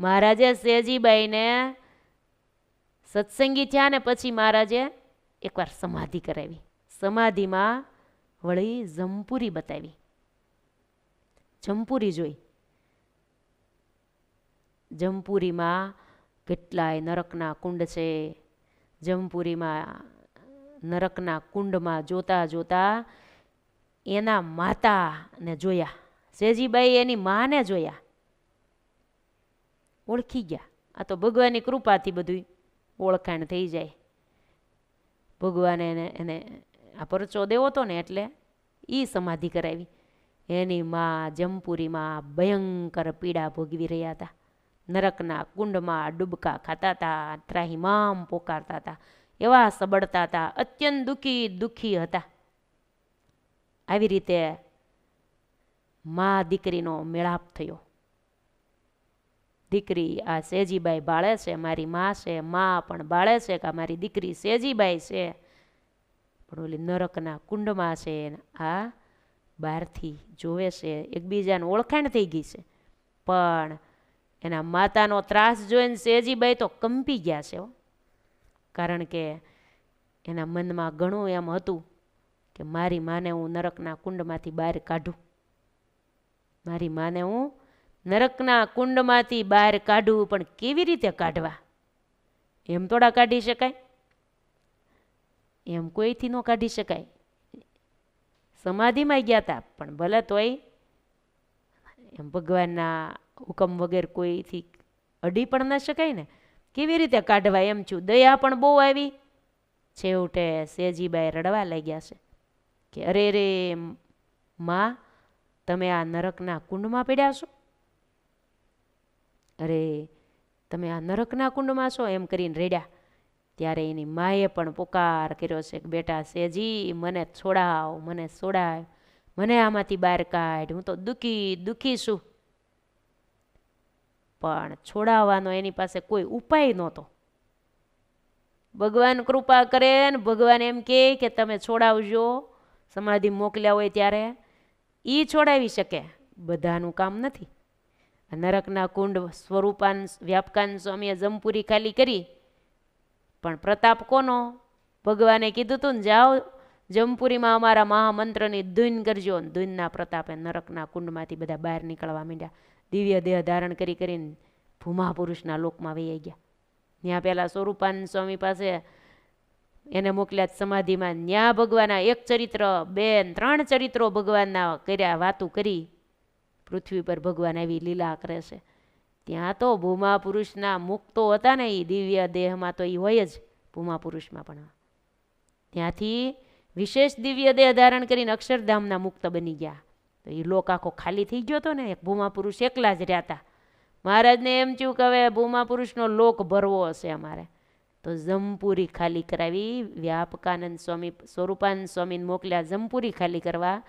મહારાજે સેજીબાઈને સત્સંગી થયા ને પછી મહારાજે એકવાર સમાધિ કરાવી. સમાધિમાં વળી જમપુરી બતાવી. જમપુરી જોઈ. જમપુરીમાં કેટલાય નરકના કુંડ છે. જમપુરીમાં નરકના કુંડમાં જોતા જોતા એના માતાને જોયા. સેજીબાઈ એની માને જોયા. ઓળખી ગયા. આ તો ભગવાનની કૃપાથી બધું ઓળખાણ થઈ જાય. ભગવાને એને એને આ પરચો દેવો હતો ને એટલે એ સમાધિ કરાવી. એની માં જમપુરીમાં ભયંકર પીડા ભોગવી રહ્યા હતા. નરકના કુંડમાં ડૂબકા ખાતા હતા ત્રાહીમામ પોકારતા હતા. એવા સબડતા હતા, અત્યંત દુઃખી દુઃખી હતા. આવી રીતે મા દીકરીનો મેળાપ થયો. દીકરી આ સેજીબાઈ બાળે છે, મારી મા છે, મા પણ બાળે છે કે મારી દીકરી સેજીબાઈ છે. પણ ઓલી નરકના કુંડમાં છે આ બહારથી જોવે છે, એકબીજાને ઓળખાણ થઈ ગઈ છે. પણ એના માતાનો ત્રાસ જોઈને સેજીબાઈ તો કંપી ગયા છે કારણ કે એના મનમાં ઘણું એમ હતું કે મારી માને હું નરકના કુંડમાંથી બહાર કાઢું. મારી માને હું નરકના કુંડમાંથી બહાર કાઢવું પણ કેવી રીતે કાઢવા? એમ થોડા કાઢી શકાય? એમ કોઈથી ન કાઢી શકાય? સમાધિમાં ગયા હતા પણ ભલે તોય એમ ભગવાનના હુકમ વગેરે કોઈથી અડી પણ ન શકાય ને? કેવી રીતે કાઢવા એમ છું? દયા પણ બહુ આવી. છેવટે સેજીબાઈ રડવા લાગ્યા છે કે, અરે રે, માં, તમે આ નરકના કુંડમાં પડ્યા છો? અરે, તમે આ નરકના કુંડમાં છો? એમ કરીને રેડ્યા. ત્યારે એની માએ પણ પુકાર કર્યો છે કે, બેટા સેજી, મને છોડાવ મને છોડાવ મને આમાંથી બહાર કાઢ. હું તો દુઃખી દુઃખી છું. પણ છોડાવવાનો એની પાસે કોઈ ઉપાય નહોતો. ભગવાન કૃપા કરે ને ભગવાન એમ કહે કે, તમે છોડાવજો. સમાધિ મોકલ્યા હોય ત્યારે એ છોડાવી શકે. બધાનું કામ નથી. નરકના કુંડ સ્વરૂપાન વ્યાપકાન સ્વામીએ જમપુરી ખાલી કરી. પણ પ્રતાપ કોનો? ભગવાને કીધું તું ને, જાઓ, જમપુરીમાં અમારા મહામંત્રની ધૂન કરજો. ધૂનના પ્રતાપે નરકના કુંડમાંથી બધા બહાર નીકળવા માંડ્યા. દિવ્ય દેહ ધારણ કરી કરીને ભૂમા પુરુષના લોકમાં વહી ગયા ત્યાં પહેલાં સ્વરૂપાન સ્વામી પાસે એને મોકલ્યા સમાધિમાં, ન્યા ભગવાનના એક ચરિત્ર, બે ત્રણ ચરિત્રો ભગવાનના કર્યા વાતું કરી. પૃથ્વી પર ભગવાન આવી લીલા કરે છે. ત્યાં તો ભૂમા પુરુષના મુક્તો હતા ને એ દિવ્ય દેહમાં તો એ હોય જ ભૂમા પુરુષમાં પણ. ત્યાંથી વિશેષ દિવ્ય દેહ ધારણ કરીને અક્ષરધામના મુક્ત બની ગયા. તો એ લોક આખો ખાલી થઈ ગયો હતો ને, એક ભૂમા પુરુષ એકલા જ રહ્યા હતા. મહારાજને એમ થયું કે હવે ભૂમા પુરુષનો લોક ભરવો હશે અમારે. તો જમપુરી ખાલી કરાવી, વ્યાપકાનંદ સ્વામી, સ્વરૂપાનંદ સ્વામીને મોકલ્યા જમપુરી ખાલી કરવા.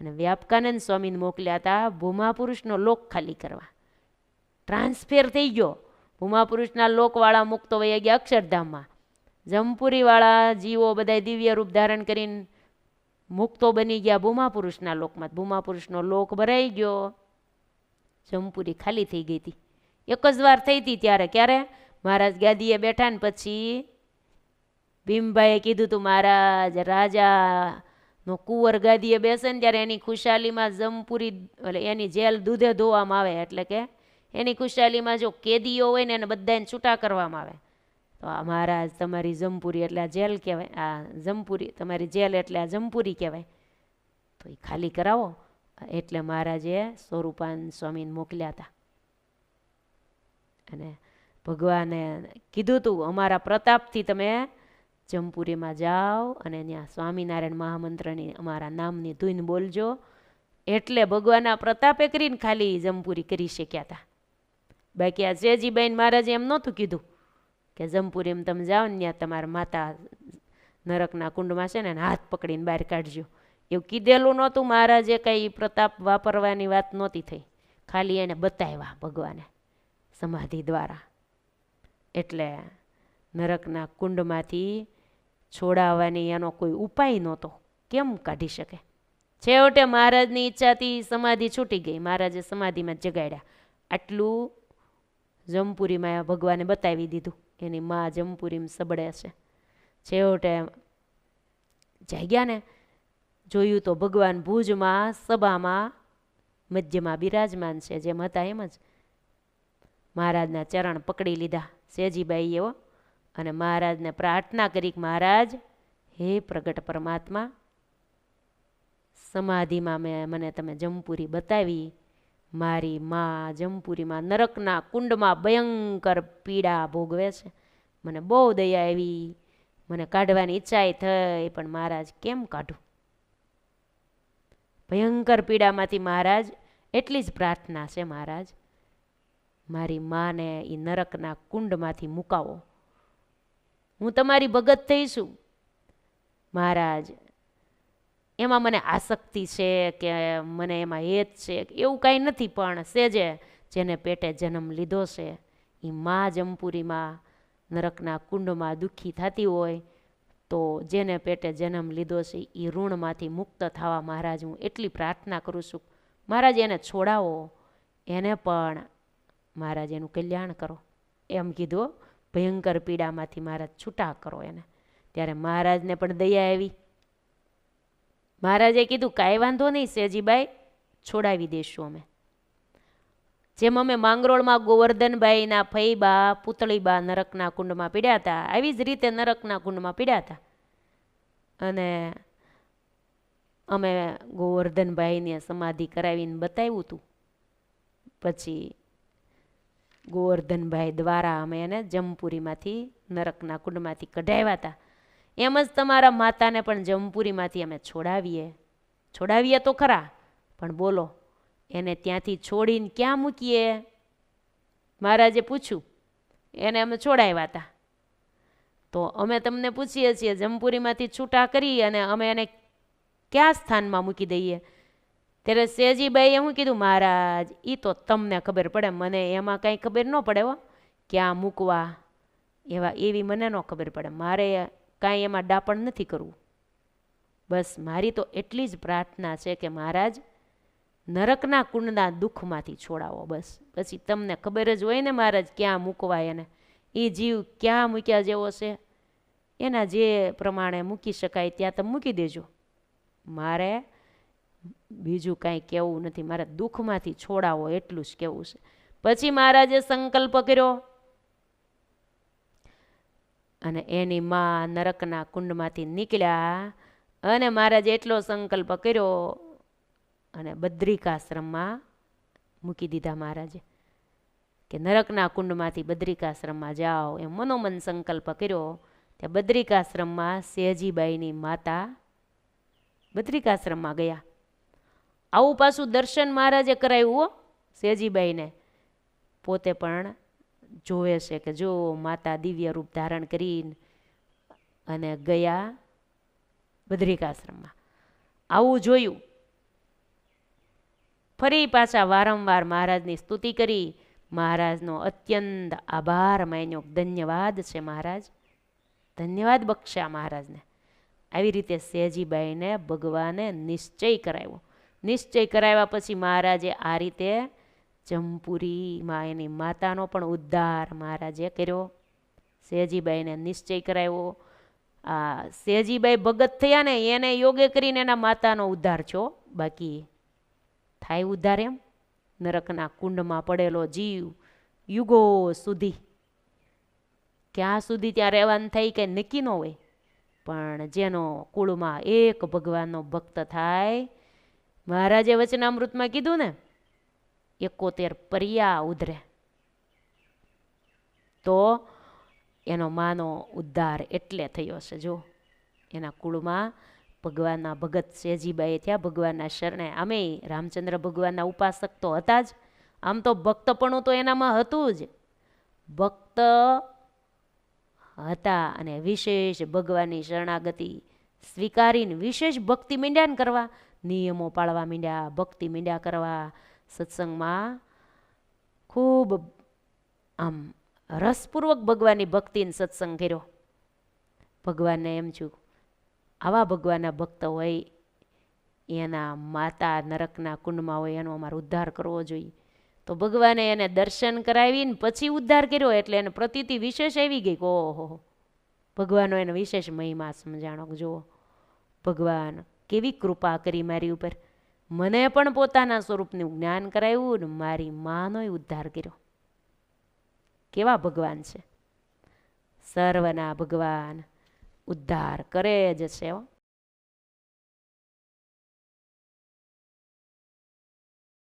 અને વ્યાપકાનંદ સ્વામીને મોકલ્યા હતા, ભૂમાપુરુષનો લોક ખાલી કરવા. ટ્રાન્સફેર થઈ ગયો. ભૂમાપુરુષના લોકવાળા મુક્તો વહી ગયા અક્ષરધામમાં. જમપુરીવાળા જીવો બધા દિવ્ય રૂપ ધારણ કરીને મુક્તો બની ગયા ભૂમાપુરુષના લોકમાં. ભૂમાપુરુષનો લોક ભરાઈ ગયો. જમપુરી ખાલી થઈ ગઈ હતી. એક જ વાર થઈ હતી ત્યારે. ક્યારે? મહારાજ ગાદીએ બેઠા ને પછી ભીમભાઈએ કીધું તું, મહારાજ, રાજા નો કુંવર ગાદીએ બેસે ને ત્યારે એની ખુશાલીમાં જમપુરી, એટલે એની જેલ દૂધે ધોવામાં આવે, એટલે કે એની ખુશાલીમાં જો કેદીઓ હોય ને એને બધાને છૂટા કરવામાં આવે. તો આ મહારાજ તમારી જમપુરી એટલે આ જેલ કહેવાય, આ જમપુરી, તમારી જેલ એટલે આ જમપુરી કહેવાય. તો એ ખાલી કરાવો. એટલે મહારાજે સ્વરૂપાન સ્વામીને મોકલ્યા હતા. અને ભગવાને કીધું તું, અમારા પ્રતાપથી તમે જમપુરીમાં જાઓ અને ત્યાં સ્વામિનારાયણ મહામંત્રની અમારા નામની ધૂન બોલજો. એટલે ભગવાનના પ્રતાપે કરીને ખાલી જમપુરી કરી શક્યા હતા બાકી આ જેજીબાઈન મહારાજે એમ નહોતું કીધું કે જમપુરી એમ તમે જાઓ ને ત્યાં તમારા માતા નરકના કુંડમાં છે ને હાથ પકડીને બહાર કાઢજો. એવું કીધેલું નહોતું, મહારાજે કંઈ પ્રતાપ વાપરવાની વાત નહોતી થઈ. ખાલી એને બતાવ્યા ભગવાને સમાધિ દ્વારા. એટલે નરકના કુંડમાંથી છોડાવવાની એનો કોઈ ઉપાય નહોતો. કેમ કાઢી શકે? છેવટે મહારાજની ઈચ્છાથી સમાધિ છૂટી ગઈ. મહારાજે સમાધિમાં જગાડ્યા. આટલું જમપુરીમાં ભગવાને બતાવી દીધું. એની મા જમપુરીમાં સબડે છે. છેવટે જાગ્યા ને, જોયું તો ભગવાન ભુજમાં, સભામાં, મધ્યમાં બિરાજમાન છે. જેમ હતા એમ જ. મહારાજના ચરણ પકડી લીધા. સેજીબાઈ એવો અને મહારાજને પ્રાર્થના કરી મહારાજ, હે પ્રગટ પરમાત્મા, સમાધિમાં મેં મને તમે જમપુરી બતાવી. મારી મા જમપુરીમાં નરકના કુંડમાં ભયંકર પીડા ભોગવે છે. મને બહુ દયા આવી. મને કાઢવાની ઈચ્છાએ થઈ, પણ મહારાજ કેમ કાઢું? ભયંકર પીડામાંથી મહારાજ, એટલી જ પ્રાર્થના છે મહારાજ. મારી માને એ નરકના કુંડમાંથી મુકાવો. હું તમારી ભગત થઈશું મહારાજ, એમાં મને આસક્તિ છે કે મને એમાં હેત છે એવું કાંઈ નથી, પણ સેજે જેને પેટે જન્મ લીધો છે, એ મા જમપુરીમાં નરકના કુંડમાં દુઃખી થતી હોય, તો જેને પેટે જન્મ લીધો છે, એ ઋણમાંથી મુક્ત થવા મહારાજ, હું એટલી પ્રાર્થના કરું છું. મહારાજ, એને છોડાવો. એને પણ મહારાજ એનું કલ્યાણ કરો. એમ કીધું ભયંકર પીડામાંથી મહારાજ છૂટા કરો એને. ત્યારે મહારાજને પણ દયા આવી. મહારાજે કીધું, કાંઈ વાંધો નહીં, સેજીબાઈ, છોડાવી દઈશું અમે. જેમ અમે માંગરોળમાં ગોવર્ધનભાઈના ફઈબા, પુતળીબા નરકના કુંડમાં પીડ્યા હતા, આવી જ રીતે નરકના કુંડમાં પીડ્યા હતા. અને અમે ગોવર્ધનભાઈને સમાધિ કરાવીને બતાવ્યું હતું. પછી ગોવર્ધનભાઈ દ્વારા અમે એને જમપુરીમાંથી, નરકના કુંડમાંથી કઢાવ્યા હતા. એમ જ તમારા માતાને પણ જમપુરીમાંથી અમે છોડાવીએ. છોડાવીએ તો ખરા, પણ બોલો, એને ત્યાંથી છોડીને ક્યાં મૂકીએ? મહારાજે પૂછ્યું, એને અમે છોડાવ્યા હતા. તો અમે તમને પૂછીએ છીએ, જમપુરીમાંથી છૂટા કરી અને અમે એને ક્યાં સ્થાનમાં મૂકી દઈએ? ત્યારે સેજીબાઈએ શું કીધું? મહારાજ એ તો તમને ખબર પડે, મને એમાં કાંઈ ખબર ન પડે હો. ક્યાં મૂકવા? એવા, એવી મને ન ખબર પડે. મારે કાંઈ એમાં ડાપણ નથી કરવું. બસ, મારી તો એટલી જ પ્રાર્થના છે કે મહારાજ, નરકના કુંડના દુઃખમાંથી છોડાવો બસ. પછી તમને ખબર જ હોય ને મહારાજ, ક્યાં મૂકવા એને. એ જીવ ક્યાં મૂક્યા જેવો છે? એના જે પ્રમાણે મૂકી શકાય ત્યાં તમે મૂકી દેજો. મારે બીજું કાંઈ કહેવું નથી. મારા દુઃખમાંથી છોડાવો એટલું જ કહેવું છે. પછી મહારાજે સંકલ્પ કર્યો. અને એની મા નરકના કુંડમાંથી નીકળ્યા અને મહારાજે એટલો સંકલ્પ કર્યો અને બદ્રિકાશ્રમમાં મૂકી દીધા મહારાજે. કે નરકના કુંડમાંથી બદ્રિકાશ્રમમાં જાઓ એમ મનોમન સંકલ્પ કર્યો. ત્યાં બદ્રિકાશ્રમમાં સેજીબાઈની માતા બદ્રિકાશ્રમમાં ગયા. આવું પાછું દર્શન મહારાજે કરાવ્યું હો, સેજીબાઈને. પોતે પણ જોવે છે કે જો માતા દિવ્ય રૂપ ધારણ કરીને અને ગયા બદ્રિકાશ્રમમાં આવું જોયું. ફરી પાછા વારંવાર મહારાજની સ્તુતિ કરી. મહારાજનો અત્યંત આભાર માન્યો. ધન્યવાદ છે મહારાજ. ધન્યવાદ બક્ષા મહારાજને. આવી રીતે સેજીબાઈને ભગવાને નિશ્ચય કરાવ્યો. નિશ્ચય કરાવ્યા પછી મહારાજે આ રીતે જમપુરીમાં એની માતાનો પણ ઉદ્ધાર મહારાજે કર્યો. સેજીબાઈને નિશ્ચય કરાવ્યો. આ સેજીબાઈ ભગત થયા ને એને યોગે કરીને એના માતાનો ઉદ્ધાર છો બાકી થાય ઉદ્ધાર એમ? નરકના કુંડમાં પડેલો જીવ યુગો સુધી. ક્યાં સુધી ત્યાં રહેવાનું થાય કે નક્કી ન હોય. પણ જેનો કુળમાં એક ભગવાનનો ભક્ત થાય મહારાજે વચનામૃતમાં કીધું ને, એકોતેર પર્યા ઉધરે. તો એનો માનો ઉદ્ધાર એટલે થયો છે જો એના કુળમાં ભગવાનના ભગત સેજીબાઈ થયા, ભગવાનના શરણે. આમે રામચંદ્ર ભગવાનના ઉપાસક તો હતા જ. આમ તો ભક્તપણું તો એનામાં હતું જ. ભક્ત હતા અને વિશેષ ભગવાનની શરણાગતિ સ્વીકારીને વિશેષ ભક્તિ મીંડ્યા કરવા નિયમો પાળવા મીંડ્યા, ભક્તિ માંડ્યા કરવા સત્સંગમાં ખૂબ આમ રસપૂર્વક ભગવાનની ભક્તિને સત્સંગ કર્યો. ભગવાનને એમ છું, આવા ભગવાનના ભક્ત હોય, એના માતા નરકના કુંડમાં હોય, એનો અમારો ઉદ્ધાર કરવો જોઈએ. તો ભગવાને એને દર્શન કરાવીને પછી ઉદ્ધાર કર્યો, એટલે એને પ્રતીતિ વિશેષ આવી ગઈ ઓહો, ભગવાનનો એને વિશેષ મહિમા સમજાણો જુઓ, ભગવાન કેવી કૃપા કરી મારી ઉપર? મને પણ પોતાના સ્વરૂપનું જ્ઞાન કરાવ્યું ને મારી માનોય ઉદ્ધાર કર્યો. કેવા ભગવાન છે? સર્વના ભગવાન ઉદ્ધાર કરે જ છે